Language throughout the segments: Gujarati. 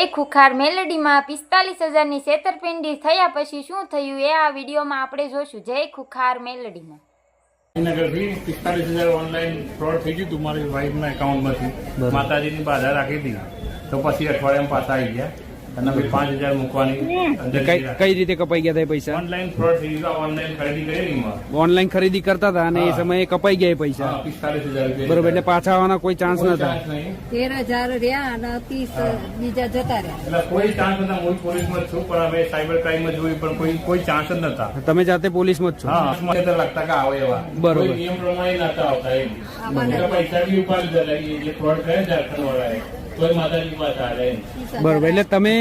જય ખુખાર મેલેડીમાં પિસ્તાલીસ હજારની છેતરપિંડી થયા પછી શું થયું એ આ વિડીયોમાં આપણે જોશું. જય ખુખાર મેલેડીમાં. નગરથી પિસ્તાલીસ હજાર ઓનલાઈન ફ્રોડ થઈ ગયું હતું મારી વાઈફના એકાઉન્ટમાંથી માતાજીની બાધા રાખી હતી તો પછી અઠવાડિયામાં પાછા આવી ગયા. અને પછી પાંચ હજાર મૂકવાની. અંદર કઈ કઈ રીતે કપાઈ ગયા હતા એ પૈસા? ઓનલાઈન ફ્રોડ થઈ ગયું. ઓનલાઈન ખરીદી કરી એમાં. ઓનલાઈન ખરીદી કરતા હતા અને એ હા. સમયે કપાઈ ગયા એ પૈસા. પિસ્તાલીસ હજાર રૂપિયા બરોબર એટલે પાછા આવવાના કોઈ ચાન્સ કોઈ નતા chance નહીં. તેર હજાર રહ્યા અને ત્રીસ બીજા જતા રહ્યા. એટલે કોઈ ચાન્સ નતા હું પોલીસમાં જ છું પણ અમે સાયબર ક્રાઇમમાં જોયું પણ કોઈ કોઈ ચાન્સ જ નતા તમે જાતે પોલીસમાં જ છો. હા મને તો લાગતા કે આવે એવા. બરોબર. કોઈ નિયમ પ્રમાણે નતા આવતા એમ. એટલે પૈસા બી ઉપાડી દીધા એ જે ફ્રોડ કરે ઝારખંડ વાળાએ કોઈ માતાજી પાસે આવે એમ. બરોબર એટલે તમે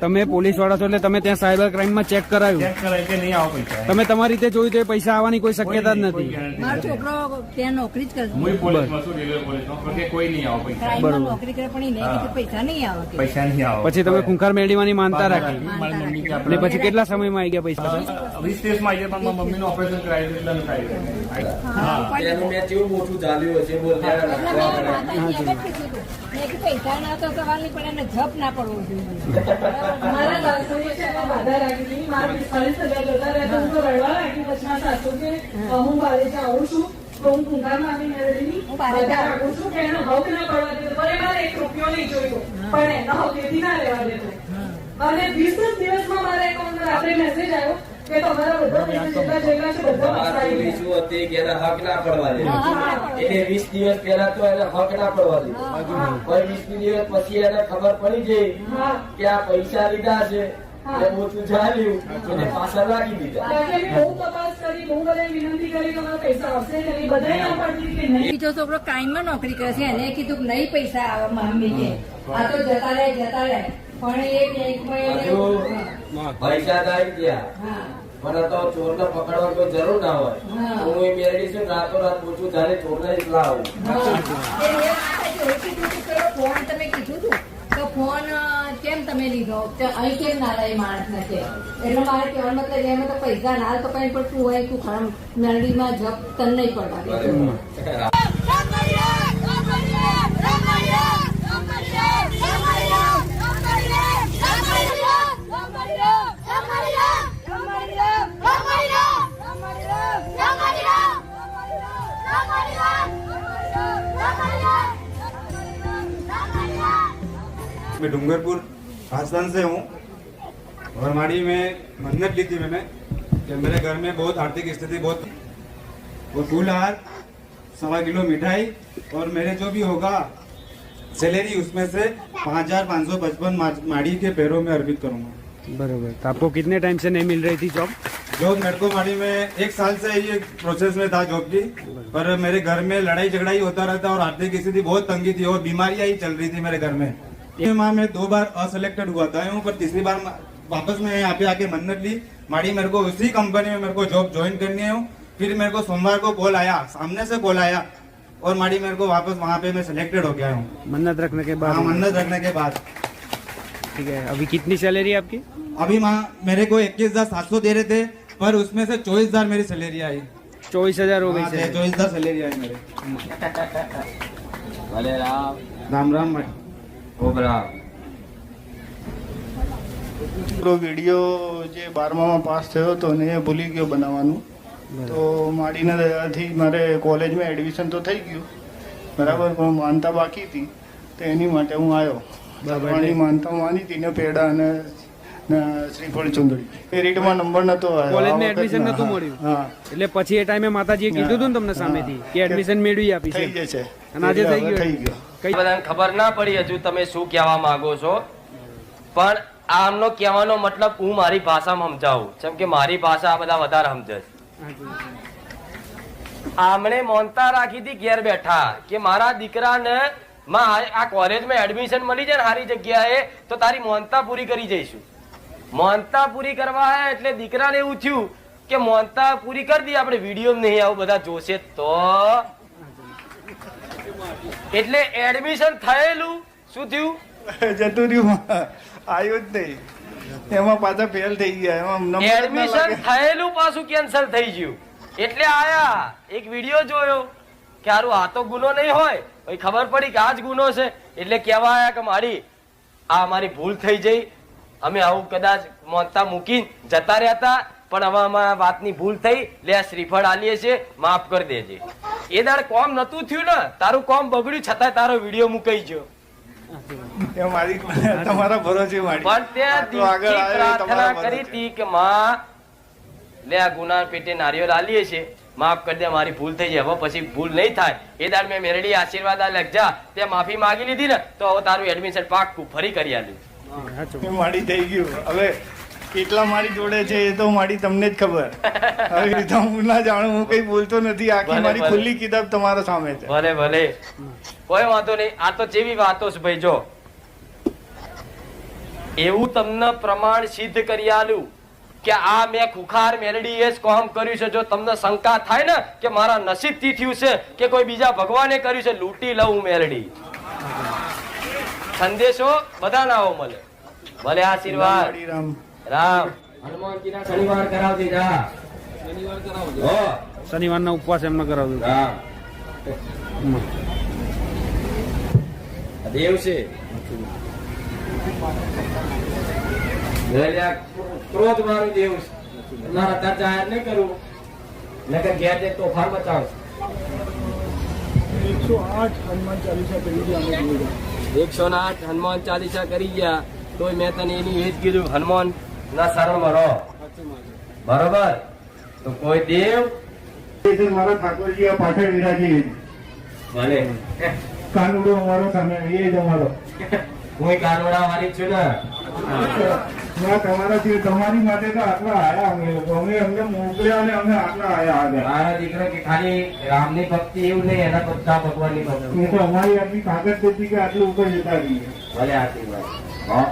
તમે પોલીસવાળા છો એટલે તમે ત્યાં સાયબર ક્રાઇમમાં ચેક કરાયું. ચેક કરાય કે નહીં આવો પૈસા? તમે તમારી રીતે જોયું તો એ પૈસા આવવાની કોઈ શક્યતા જ નથી. મારો છોકરો ત્યાં નોકરી જ કરે હું પોલીસમાં છું રેલવે પોલીસમાં. કે કોઈ નહીં આવો પૈસા. ક્રાઇમમાં નોકરી કરે પણ એને કીધું પૈસા નહીં આવે પૈસા નહીં આવો. પછી તમે ખૂંખાર મેળવવાની માનતા રાખી. અને પછી કેટલા સમયમાં આવી ગયા પૈસા? વીસ દિવસમાં આવી પણ મમ્મીનું ઓપરેશન કરાવી એટલે નથી આવી પૈસા ના તો સવાલ નહીં પડે એને જપ ના પડવો જોઈએ. મારા સાસુએ છે બાધા રાખી મારા પિસ્તાલીસ હજાર જતા રહ્યા હું તો રડવા પછી મારા સાસુ કે હું બારેજા આવું છું તો હું કુંભારમાં આવી મેળવીની હું રાખું છું કે એનો હક ના દેતો. પણ એક રૂપિયો નહીં જોયો પણ એનો હક એથી ના લેવા દેતો. અને વીસ જ દિવસમાં મારા એકાઉન્ટમાં રાત્રે મેસેજ આવ્યો કે તમારા બધા ખબર પડી ગઈ કે આ પૈસા લીધા છે. હા. એ ઓછું પાછા રાખી દીધા. એટલે મેં બહુ તપાસ કરી બહુ બધાએ વિનંતી કરી કે મારા પૈસા આવશે કે નહીં બધાએ ના પાડતી હતી કે નહીં. બીજો છોકરો ક્રાઇમમાં નોકરી કરે છે. એને કીધું કે નહીં પૈસા આવે મમ્મી કે આ તો જતા રહે જતા રહે. પણ એ બેંકમાં પૈસા થાય ગયા. પણ મને તો ચોર ને પકડવા કોઈ જરૂર ના હોય. હું. એ મેળવી છું રાતો રાત પૂછું ત્યારે ચોર ને લાવું હા. એ એ માતાજી એવું કીધું હતું કે ફોન તમે કીધું હતું તો ફોન અ, કેમ તમે લીધો તો અહીં કેમ ના લાવી માણસને કે એટલે મારે કહેવાનો મતલબ એમાં તો પૈસા ના હાલ તો કઈ પણ તું હોય તું ખરા મેળવીમાં જપ તને નહીં પડવા દે. બરાબર. मैं डूंगरपुर राजस्थान से हूँ। और हमारी में मन्नत ली थी मैंने कि मेरे घर में बहुत आर्थिक स्थिति बहुत वो फूल हार सवा किलो मिठाई और मेरे जो भी होगा सैलरी उसमें से पाँच हज़ार पाँच सौ पचपन माड़ी के पैरों में अर्पित करूँगा। बरोबर। तो आपको कितने टाइम से नहीं मिल रही थी जॉब जॉब मेरे को माड़ी में एक साल से ये प्रोसेस में था जॉब की पर मेरे घर में लड़ाई झगड़ा ही होता रहता और आर्थिक स्थिति बहुत तंगी थी और बीमारियाँ ही चल रही थी मेरे घर में। एक माह में दो बार असिलेक्टेड हुआ था पर तीसरी बार वापस में यहाँ पे आके मन्नत ली। माड़ी मेरे को उसी कंपनी में मेरे को जॉब ज्वाइन करनी है। फिर मेरे को सोमवार को कॉल आया सामने से कॉल आया और माड़ी मेरे को वापस वहाँ पे मैं सिलेक्टेड हो गया हूँ। मन्नत रखने के बाद? हाँ, मन्नत रखने के बाद। ठीक है अभी कितनी सैलरी आपकी? अभी माँ मेरे को इक्कीस हज़ार सात सौ दे रहे थे पर उसमें से चौबीस हज़ार मेरी सैलरी आई। चौबीस हज़ार हो गई हाँ, चौबीस हज़ार सैलरी आई मेरे। हम्म। राम। राम भाई વીડિયો જે બારમામાં પાસ થયો હતો ને એ ભૂલી ગયો બનાવવાનું. તો માડીના દયાથી મારે કોલેજમાં એડમિશન તો થઈ ગયું. બરાબર પણ માનતા બાકી હતી. તો એની માટે હું આવ્યો ભગવાનની માનતા માની હતી ને પેડા અને શ્રીફળ ચુંદડી. મેરિટમાં નંબર નતો આવ્યો. કોલેજમાં એડમિશન નતું નહોતું મળ્યું. હા. એટલે પછી એ ટાઈમે માતાજીએ કીધું હતું ને તમને સામેથી કે એડમિશન મેળવી આપી થઈ છે જશે. અને આજે થઈ ગયો. થઈ ગયો. કઈ બધાને ખબર ના પડી હજુ તમે શું કહેવા માંગો છો. પણ આમનો કહેવાનો મતલબ હું મારી ભાષામાં સમજાવું. જેમ કે મારી ભાષા આ બધા વધારે સમજે આમણે મોનતા રાખી હતી ઘેર બેઠા કે મારા દીકરાને માં આ- કોલેજમાં એડમિશન મળી જાય ને સારી જગ્યાએ, તો તારી મોનતા પૂરી કરી જઈશું. મોનતા પૂરી કરવા હે એટલે દીકરાને એવું થયું કે મોનતા પૂરી કરી દી, આપણે વીડિયો નહીં આવું, બધા જોશે તો. એટલે એડમિશન થયેલું શું થયું? જતું રહ્યું આવ્યું જ નહીં. એમાં પાછા ફેલ થઈ ગયા. એમાં એડમિશન થયેલું પાછું કેન્સલ થઈ ગયું. એટલે આયા એક વીડિયો જોયો કે આરું આ તો ગુનો નહીં હોય. પછી ખબર પડી કે આ જ ગુનો છે. એટલે કહેવા આયા કે મારી આ અમારી ભૂલ થઈ જઈ. અમે આવું કદાચ મોનતા મૂકી જતા રહ્યા હતા પણ હવે અમારા વાતની ભૂલ થઈ. લે આ શ્રીફળ આલીએ છે માફ કરી દેજે. એ દાડ કોમ નતું થયું ને તારું કોમ બગડ્યું છતાંય તારો વીડિયો મુકાઈ ગયો. મારી તમારા ભરોસે પણ તે આટલું આગળ દિલથી આવ્યો એ તમારા પ્રાર્થના કરી હતી કે માં લે આ ગુના પેટે નારિયેળ આલીએ છે માફ કરી દે મારી ભૂલ થઈ જાય. હવે પછી ભૂલ નહીં થાય. એ દાડ મેં મેરડી આશીર્વાદ આ લખજા તે માફી માગી લીધી ને તો હવે તારું એડમિશન પાક ફરી કરી આલ્યું એ થઈ ગયું. હવે કેટલા મારી જોડે છે એ તો મારી તમને જ ખબર. આવી રીતે હું ના જાણું હું કઈ બોલતો નથી. આખી મારી ખુલ્લી કિતાબ તમારા સામે છે. ભલે ભલે. કોઈ વાંધો નહીં. આ તો જેવી વાતો છે ભાઈ જો. એવું તમને પ્રમાણ સિદ્ધ કરી આલું કે આ મેં ખુખાર મેલડી એ જ કોમ કર્યું છે. જો તમને શંકા થાય ને કે મારા નસીબથી થયું છે કે કોઈ બીજા ભગવાને કર્યું છે લૂંટી લઉં મેલડી સંદેશો બધા ના આવો મળે. ભલે આશીર્વાદ. રામ. હનુમાનજીના શનિવાર કરાવજે જા. હો, શનિવારના ઉપવાસ એમને કરાવજો. રામ. દેવ છે. ક્રોધ મારું દેવ છે. મારા જાહેર નહીં કરું. નકર ઘેર જે તોફાન મચાવશે એકસો ને આઠ હનુમાન ચાલીસા કરી ગયા. તોય મેં તને એની એ જ કીધું હનુમાન ના શરણમાં રહો બરોબર? તો કોઈ દેવ? મારા ઠાકોરજી પાછળ વિરાજી ભલે કાનુડો અમારો સામે એ જ અમારો. હું કાનુડા વાળી છું ને. તમારા તમારી માટે તો આટલા આયા અમે લોકો. અમે અમને મોકલ્યા અને અમે આટલા આયા આગળ. મારા દીકરા કે ખાલી રામની ભક્તિ એવું નહીં એના બધા ભગવાનની ભક્તિ. તો અમારી આટલી તાકાત હતી કે આટલું ઉપર જતા રહીએ. ભલે આશીર્વાદ. હા.